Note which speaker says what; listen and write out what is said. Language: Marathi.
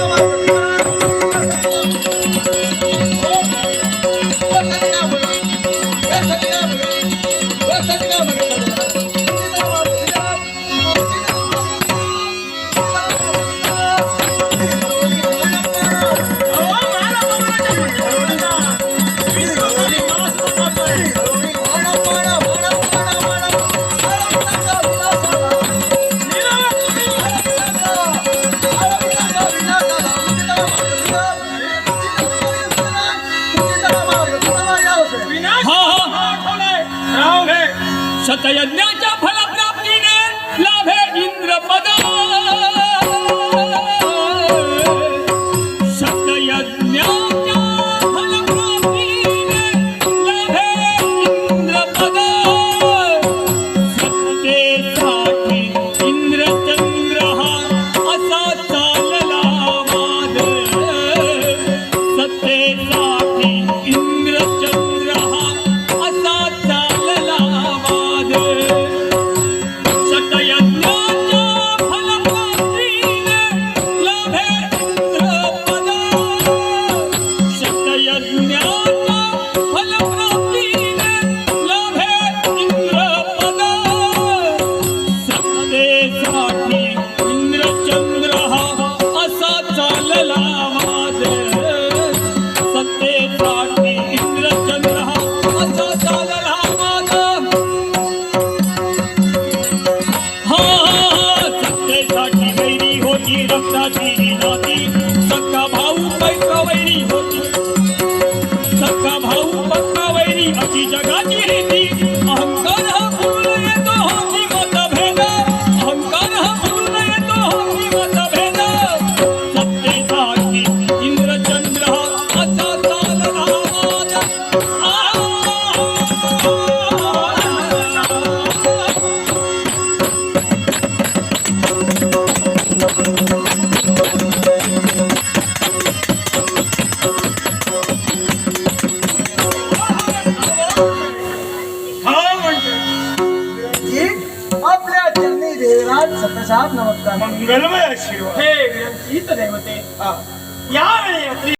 Speaker 1: Palmas. शतयज्ञाच्या फलप्राप्तीने लाभे इंद्रपद भाऊ पत्ता वैरी
Speaker 2: अति जग महाराज सतशाम नमस्कार.
Speaker 3: मंगलमय आशीर्वाद.
Speaker 2: हे विनंती दैवते.
Speaker 3: यावेळी